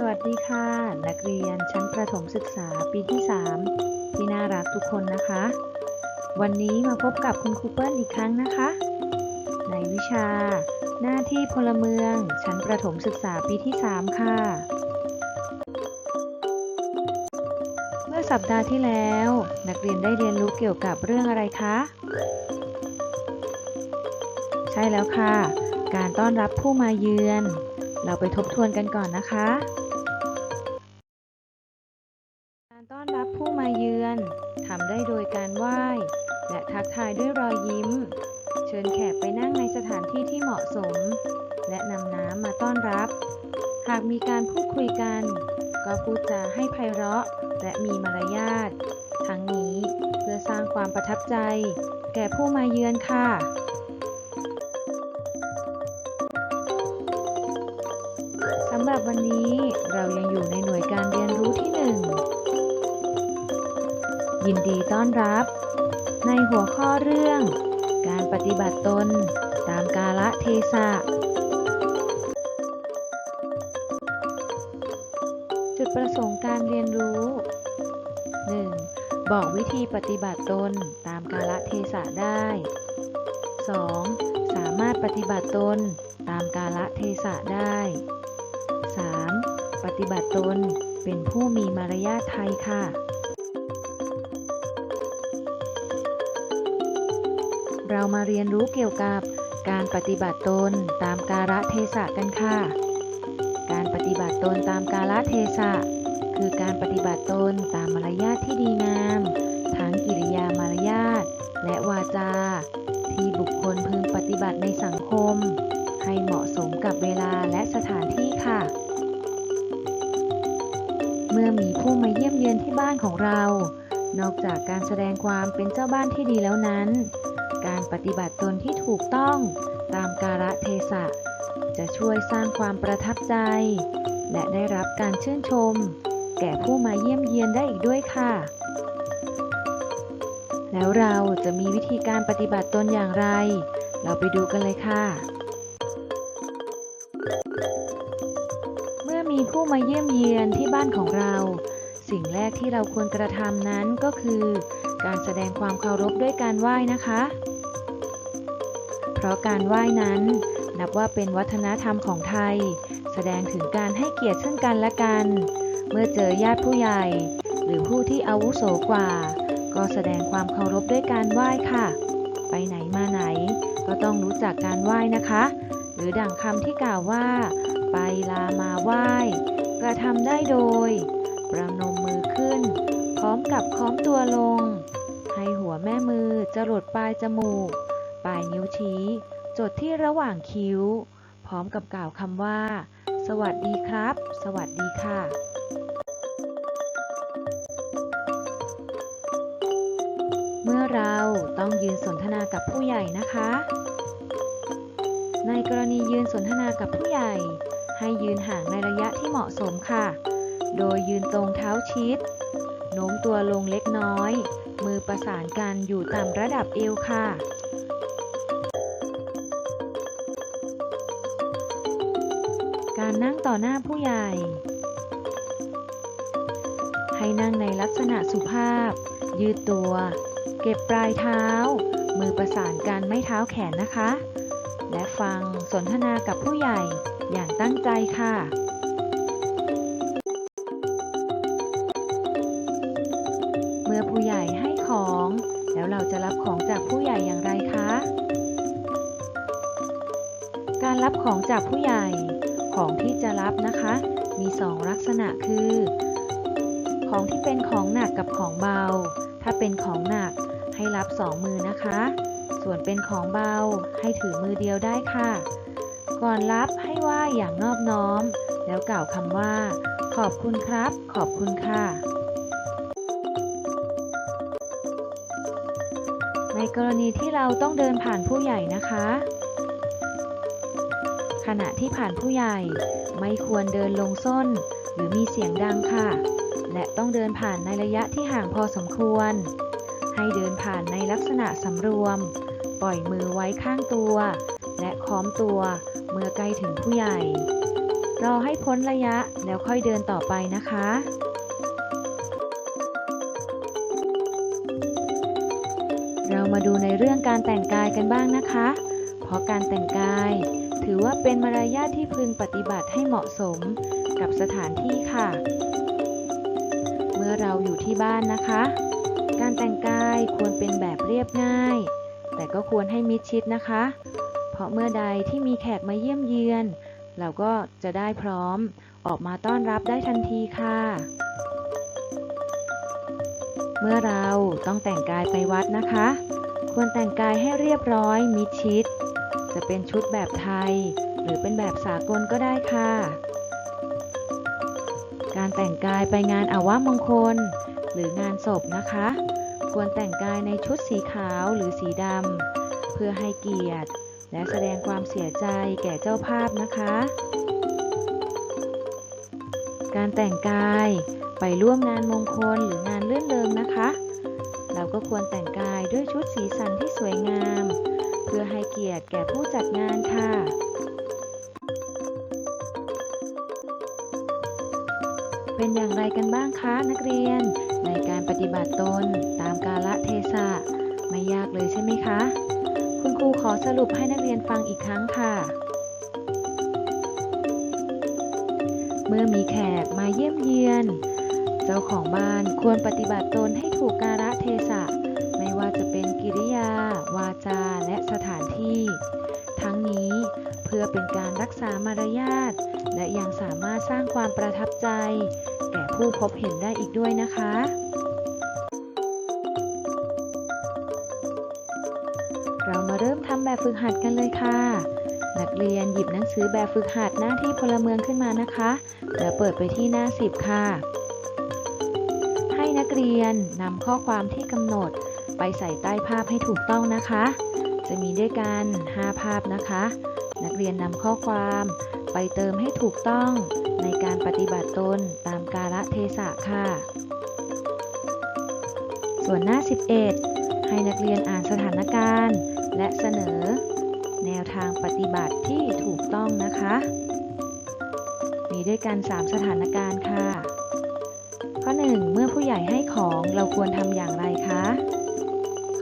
สวัสดีค่ะ นักเรียนชั้นประถมศึกษาปีที่ 3 ที่น่ารักทุกคนนะคะ วันนี้มาพบกับคุณครูเปิ้ลอีกครั้งนะคะ ในวิชา หน้าที่พลเมือง ชั้นประถมศึกษาปีที่ 3 ค่ะ เมื่อสัปดาห์ที่แล้ว นักเรียนได้เรียนรู้เกี่ยวกับเรื่องอะไรคะ ใช่แล้วค่ะ การต้อนรับผู้มาเยือนเราไปทบทวนกันก่อนนะคะ ที่ที่เหมาะสม และนำน้ำมาต้อนรับ หากมีการพูดคุยกัน ก็พูดจาให้ไพเราะ และมีมารยาท ทั้งนี้เพื่อสร้างความประทับใจ แก่ผู้มาเยือนค่ะสำหรับวันนี้เรายังอยู่ในหน่วยการเรียนรู้ที่ 1 ยินดีต้อนรับ ในหัวข้อเรื่อง การปฏิบัติตน ตามกาลเทศะ จุดประสงค์การเรียนรู้ 1. บอกวิธีปฏิบัติตนตามกาลเทศะได้ 2. สามารถปฏิบัติตนตามกาลเทศะได้ 3. ปฏิบัติตนเป็นผู้มีมารยาทไทยค่ะเรามาเรียนรู้เกี่ยวกับ การปฏิบัติตนตามกาลเทศะกันค่ะ การปฏิบัติตนตามกาลเทศะ คือการปฏิบัติตนตามมารยาทที่ดีงาม ทั้งกิริยามารยาทและวาจา ที่บุคคลพึงปฏิบัติในสังคม ให้เหมาะสมกับเวลาและสถานที่ค่ะ เมื่อมีผู้มาเยี่ยมเยือนที่บ้านของเรา นอกจากการแสดงความเป็นเจ้าบ้านที่ดีแล้วนั้น ปฏิบัติตนที่ถูกต้องตามกาลเทศะ จะช่วยสร้างความประทับใจ และได้รับการชื่นชม แก่ผู้มาเยี่ยมเยียนได้อีกด้วยค่ะ แล้วเราจะมีวิธีการปฏิบัติตนอย่างไร เราไปดูกันเลยค่ะ เมื่อมีผู้มาเยี่ยมเยียนที่บ้านของเรา สิ่งแรกที่เราควรกระทำนั้นก็คือการแสดงความเคารพด้วยการไหว้นะคะ เพราะการไหว้นั้น นับว่าเป็นวัฒนธรรมของไทย แสดงถึงการให้เกียรติซึ่งกันและกัน เมื่อเจอญาติผู้ใหญ่ หรือผู้ที่อาวุโสกว่า ก็แสดงความเคารพด้วยการไหว้ค่ะ ไปไหนมาไหน ก็ต้องรู้จักการไหว้นะคะ หรือดั่งคำที่กล่าวว่า ไปลามาไหว้ กระทำได้โดย ประนมมือขึ้น พร้อมกับค้อมตัวลง ให้หัวแม่มือจรดปลายจมูก ปลายนิ้วชี้ จดที่ระหว่างคิ้ว พร้อมกับกล่าวคำว่า สวัสดีครับ สวัสดีค่ะ เมื่อเราต้องยืนสนทนากับผู้ใหญ่นะคะ ในกรณียืนสนทนากับผู้ใหญ่ ให้ยืนห่างในระยะที่เหมาะสมค่ะ โดยยืนตรงเท้าชิด โน้มตัวลงเล็กน้อยมือประสานกันอยู่ตามระดับเอวค่ะ การนั่งต่อหน้าผู้ใหญ่ ให้นั่งในลักษณะสุภาพ ยืดตัว เก็บปลายเท้า มือประสานกันไม่เท้าแขนนะคะ และฟังสนทนากับผู้ใหญ่อย่างตั้งใจค่ะเมื่อผู้ใหญ่ให้ของ แล้วเราจะรับของจากผู้ใหญ่อย่างไรคะ การรับของจากผู้ใหญ่ ของที่จะรับนะคะ มีสองลักษณะคือ ของที่เป็นของหนักกับของเบา ถ้าเป็นของหนักให้รับสองมือนะคะ ส่วนเป็นของเบาให้ถือมือเดียวได้ค่ะ ก่อนรับให้ไหว้อย่างนอบน้อม แล้วกล่าวคำว่า ขอบคุณครับ ขอบคุณค่ะในกรณีที่เราต้องเดินผ่านผู้ใหญ่นะคะ ขณะที่ผ่านผู้ใหญ่ ไม่ควรเดินลงส้น หรือมีเสียงดังค่ะ และต้องเดินผ่านในระยะที่ห่างพอสมควร ให้เดินผ่านในลักษณะสำรวม ปล่อยมือไว้ข้างตัว และค้อมตัวเมื่อใกล้ถึงผู้ใหญ่ รอให้พ้นระยะแล้วค่อยเดินต่อไปนะคะเรามาดูในเรื่องการแต่งกายกันบ้างนะคะ เพราะการแต่งกาย ถือว่าเป็นมารยาทที่พึงปฏิบัติให้เหมาะสมกับสถานที่ค่ะ เมื่อเราอยู่ที่บ้านนะคะ การแต่งกายควรเป็นแบบเรียบง่าย แต่ก็ควรให้มิดชิดนะคะ เพราะเมื่อใดที่มีแขกมาเยี่ยมเยือน เราก็จะได้พร้อมออกมาต้อนรับได้ทันทีค่ะ เมื่อเราต้องแต่งกายไปวัดนะคะ ควรแต่งกายให้เรียบร้อยมิดชิด จะเป็นชุดแบบไทย หรือเป็นแบบสากลก็ได้ค่ะ การแต่งกายไปงานอาวมงคล หรืองานศพนะคะ ควรแต่งกายในชุดสีขาวหรือสีดำเพื่อให้เกียรติ และแสดงความเสียใจแก่เจ้าภาพนะคะ การแต่งกายไปร่วมงานมงคลหรืองานเลื่อนเริงนะคะ เราก็ควรแต่งกายด้วยชุดสีสันที่สวยงาม เพื่อให้เกียรติแก่ผู้จัดงานค่ะ เป็นอย่างไรกันบ้างคะนักเรียน ในการปฏิบัติตนตามกาลเทศะไม่ยากเลยใช่ไหมคะ คุณครูขอสรุปให้นักเรียนฟังอีกครั้งค่ะ เมื่อมีแขกมาเยี่ยมเยียน เจ้าของบ้านควรปฏิบัติตนให้ถูกกาลเทศะไม่ว่าจะเป็นกิริยา วาจาและสถานที่ ทั้งนี้เพื่อเป็นการรักษามารยาทและยังสามารถสร้างความประทับใจ แก่ผู้พบเห็นได้อีกด้วยนะคะ เรามาเริ่มทำแบบฝึกหัดกันเลยค่ะ นักเรียนหยิบหนังสือแบบฝึกหัดหน้าที่พลเมืองขึ้นมานะคะ แล้วเปิดไปที่หน้า 10 ค่ะ ให้นักเรียนนำข้อความที่กำหนด ไปใส่ใต้ภาพให้ถูกต้องนะคะ จะมีด้วยกัน 5 ภาพนะคะ นักเรียนนำข้อความไปเติมให้ถูกต้องในการปฏิบัติตนตามกาลเทศะค่ะ ส่วนหน้า 11 ให้นักเรียนอ่านสถานการณ์ และเสนอ แนวทางปฏิบัติที่ถูกต้องนะคะ มีด้วยกัน 3 สถานการณ์ค่ะ ข้อ 1 เมื่อผู้ใหญ่ให้ของเราควรทำอย่างไรคะ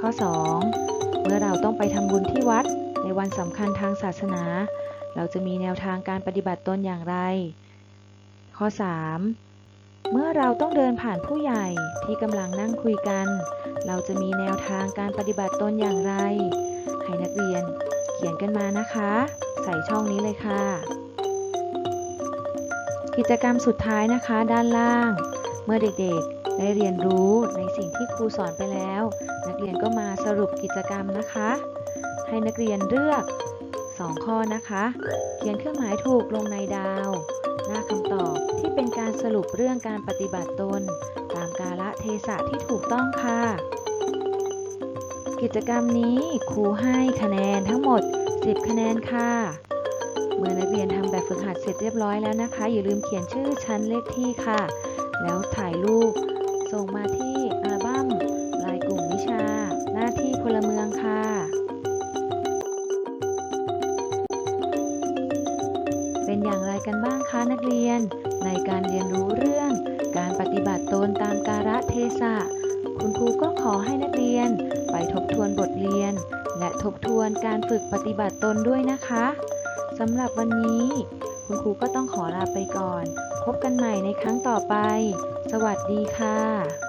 ข้อ 2 เมื่อเราต้องไปทำบุญที่วัด ในวันสำคัญทางศาสนา เราจะมีแนวทางการปฏิบัติตนอย่างไร ข้อ 3 เมื่อเราต้องเดินผ่านผู้ใหญ่ที่กำลังนั่งคุยกัน เราจะมีแนวทางการปฏิบัติตนอย่างไร ให้นักเรียนเขียนกันมานะคะ ใส่ช่องนี้เลยค่ะ กิจกรรมสุดท้ายนะคะด้านล่าง เมื่อเด็กๆ ได้เรียนรู้ในสิ่งที่ครูสอนไปแล้ว นักเรียนก็มาสรุปกิจกรรมนะคะ ให้นักเรียนเลือก 2 ข้อนะคะ เขียนเครื่องหมายถูกลงในดาว หน้าคำตอบที่เป็นการสรุปเรื่องการปฏิบัติตน ตามกาลเทศะที่ถูกต้องค่ะ กิจกรรมนี้ครูให้คะแนนทั้งหมด 10 คะแนนค่ะเมื่อนักเรียนทำแบบฝึกหัดเสร็จเรียบร้อยแล้วนะคะ อย่าลืมเขียนชื่อชั้นเลขที่ค่ะ แล้วถ่ายรูป ส่งมาที่อัลบั้มรายกลุ่มวิชา หน้าที่พลเมืองค่ะ เป็นอย่างไรกันบ้างคะนักเรียน ในการเรียนรู้เรื่อง การปฏิบัติตนตามกาลเทศะ คุณครูก็ขอให้นักเรียนไปทบทวนบทเรียน และทบทวนการฝึกปฏิบัติตนด้วยนะคะสำหรับวันนี้ คุณครูก็ต้องขอลาไปก่อน พบกันใหม่ในครั้งต่อไป สวัสดีค่ะ